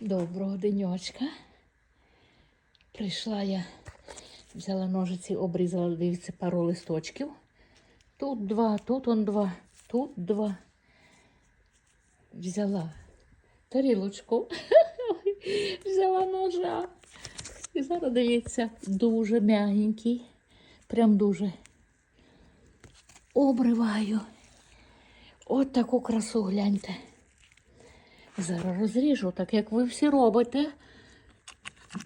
Доброго денечка. Прийшла я, взяла ножиці, обрізала, дивіться, пару листочків. Тут два, тут он два, тут два. Взяла тарілочку, взяла ножа. І зараз дивіться, дуже м'ягенький, прям дуже. Обриваю. От таку красу гляньте. Зараз розріжу, так як ви всі робите.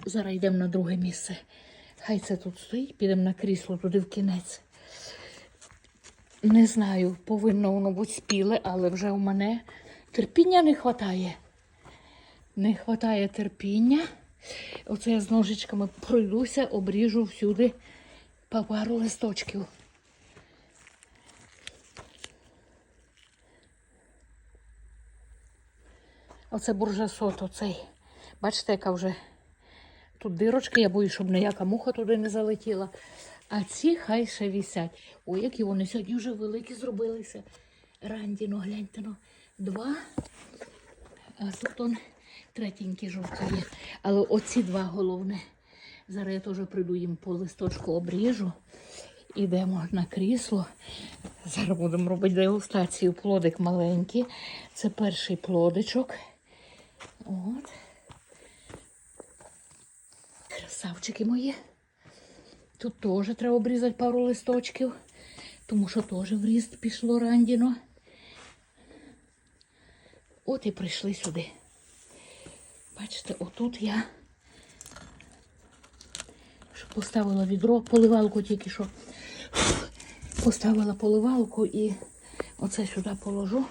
Зараз йдемо на друге місце. Хай це тут стоїть, підемо на крісло туди в кінець. Не знаю, повинно воно бути спіле, але вже у мене терпіння не вистачає. Не вистачає терпіння. Оце я з ножичками пройдуся, обріжу всюди по пару листочків. Оце буржасот, оцей. Бачите, яка вже тут дирочки, я боюсь, щоб ніяка муха туди не залетіла. А ці хай ще вісять. Ой, які вони сьогодні вже великі зробилися. Ранді, ну гляньте, ну, два. А тут он третенький жовтий є. Але оці два головне. Зараз я теж прийду їм по листочку обріжу. Ідемо на крісло. Зараз будемо робити дегустацію. Плодик маленький. Це перший плодичок. От. Красавчики мої. Тут теж треба обрізати пару листочків, тому що теж в ріст пішло рандіно. От і прийшли сюди. Бачите, отут я поставила відро, поливалку тільки що. Поставила поливалку і оце сюди положу.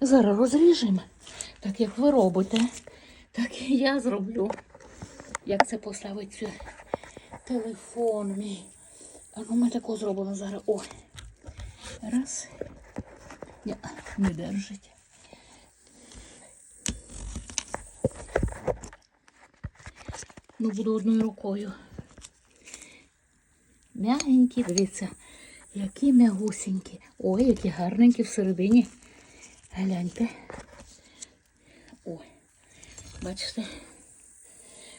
Зараз розріжемо. Так як ви робите, так і я зроблю. Як це поставити телефон мій. А ну ми тако зробимо зараз. О. Раз. Ні, не держить. Ну, буду одною рукою. М'ягенькі, дивіться, які м'ягусінькі. Ой, які гарненькі всередині. Гляньте. Бачите,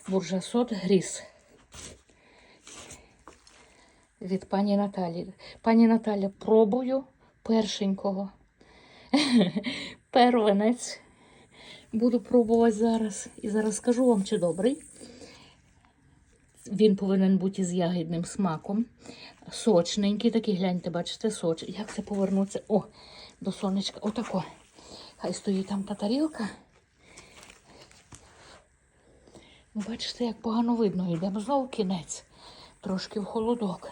буржасот гріз. Від пані Наталі. Пані Наталя, пробую першенького. Первенець. Буду пробувати зараз. І зараз скажу вам, чи добрий. Він повинен бути з ягідним смаком. Сочненький, такий, гляньте, бачите, соч. Як це повернуться? О, до сонечка. Отако. Хай стоїть там та тарілка. Ну, бачите, як погано видно. Йдемо знову в кінець. Трошки в холодок.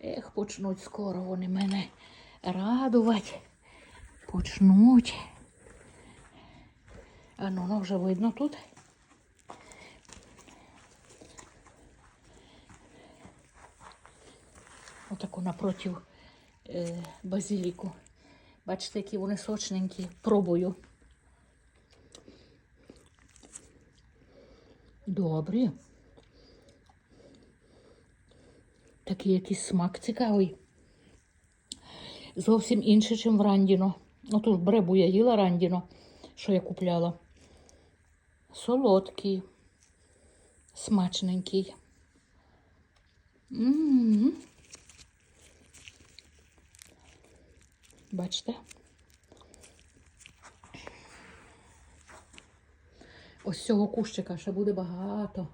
Ех, почнуть скоро вони мене радувати. Почнуть. А ну, ну вже видно тут. Отаку напротив е, базиліку. Бачите, які вони сочненькі. Пробую. Добрі. Такий якийсь смак цікавий. Зовсім інший, ніж в Рандіно. Отож бребу я їла Рандіно, що я купляла. Солодкий, смачненький. М-м-м. Бачите? Ось цього кущика ще буде багато.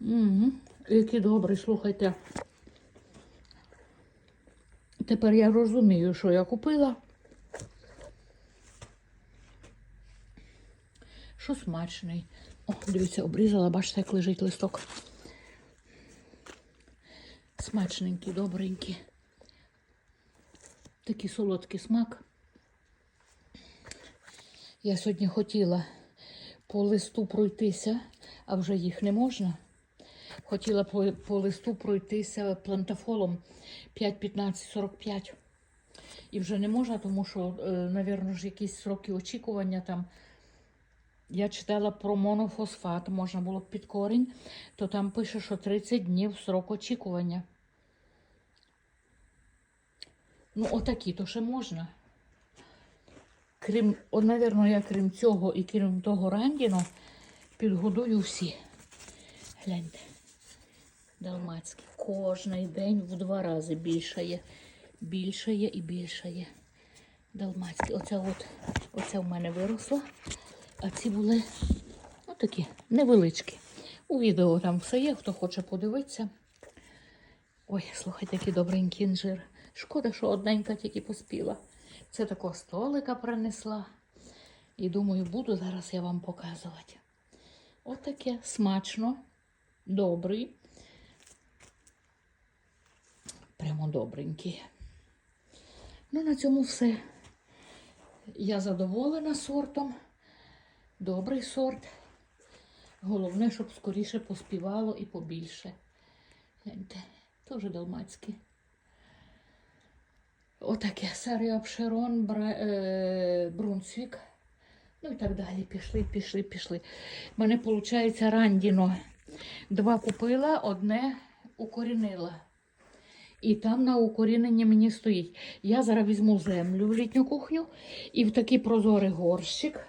Угу. Який добрий, слухайте. Тепер я розумію, що я купила. Що смачний. О, дивіться, обрізала, бачите, як лежить листок. Смачненький, добренький. Такий солодкий смак. Я сьогодні хотіла по листу пройтися, а вже їх не можна. Хотіла по, по листу пройтися плантафолом 5-15-45. І вже не можна, тому що, е, навірно, ж якісь сроки очікування там. Я читала про монофосфат, можна було б під корінь, то там пише, що 30 днів срок очікування. Ну, отакі то ще можна. Крім, от, навірно, я крім цього і крім того рандіно, підгодую всі. Гляньте. Далмацький. Кожний день в два рази більшає. Більшає і більшає. Далмацький. Оця от, оця в мене виросла. А ці були ну, такі невеличкі. У відео там все є, хто хоче подивитися. Ой, слухайте, який добренький інжир. Шкода, що одненька тільки поспіла. Це такого столика принесла. І думаю, буду зараз я вам показувати. Отаке смачно, добрий. Прямо добренький. Ну, на цьому все. Я задоволена сортом. Добрий сорт. Головне, щоб скоріше поспівало і побільше. Гляньте, теж далмацькі. Отаке Сарія Пшерон, Бра... е... Брунсвік. Ну і так далі. Пішли, пішли, пішли. У мене, виходить, рандіно. Два купила, одне укорінила. І там на укоріненні мені стоїть. Я зараз візьму землю в літню кухню і в такий прозорий горщик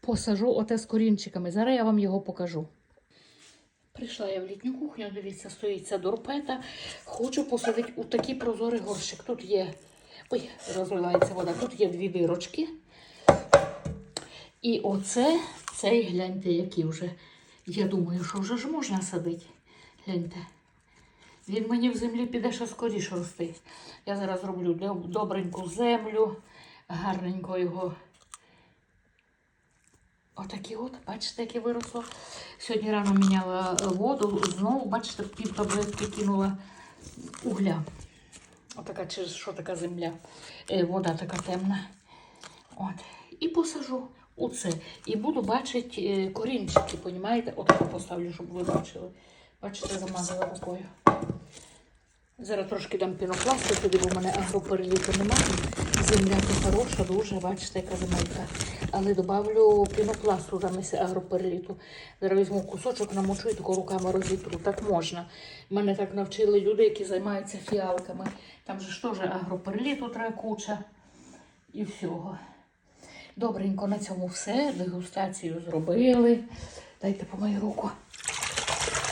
посажу оте з корінчиками. Зараз я вам його покажу. Прийшла я в літню кухню, дивіться, стоїть ця дорпета. Хочу посадити у такий прозорий горщик. Тут є. Ой, розливається вода. Тут є дві дирочки. І оце, цей гляньте, який вже. Я думаю, що вже ж можна садити. Гляньте. Він мені в землі піде ще скоріше рости. Я зараз зроблю доб- добреньку землю, гарненько його. Отакі от, бачите, яке виросло. Сьогодні рано міняла воду, знову, бачите, пів таблетки кинула угля. Отака, чи що така земля. Е, вода така темна. От. І посажу у це. І буду бачити е, корінчики, понімаєте? Отако поставлю, щоб ви бачили. Бачите, замазала рукою. Зараз трошки дам пінопласту туди, бо в мене агропереліту немає. Земля то хороша, дуже, бачите, яка земелька. Але добавлю пінопласту замість агропереліту. Зараз візьму кусочок, намочу і тако руками розітру. Так можна. Мене так навчили люди, які займаються фіалками. Там же ж теж агропереліту треба куча і всього. Добренько на цьому все. Дегустацію зробили. Дайте по мою руку.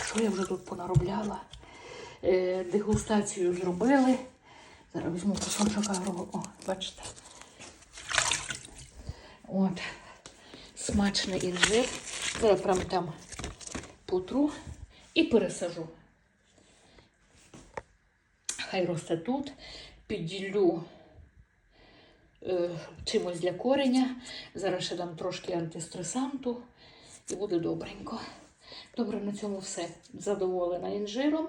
Що я вже тут понаробляла? Е, дегустацію зробили. Зараз візьму кусочок агро. О, бачите. От. Смачний інжир. Зараз прямо там потру і пересажу. Хай росте тут. Підділю е, чимось для кореня. Зараз ще дам трошки антистресанту і буде добренько. Добре, на цьому все. Задоволена інжиром.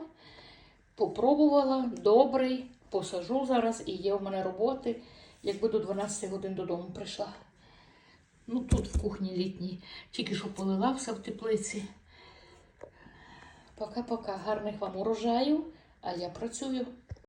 Попробувала, добрий, посажу зараз і є в мене роботи. Якби до 12 годин додому прийшла. Ну, тут в кухні літній. Тільки що полила все в теплиці. Пока-пока. Гарних вам урожаю, а я працюю.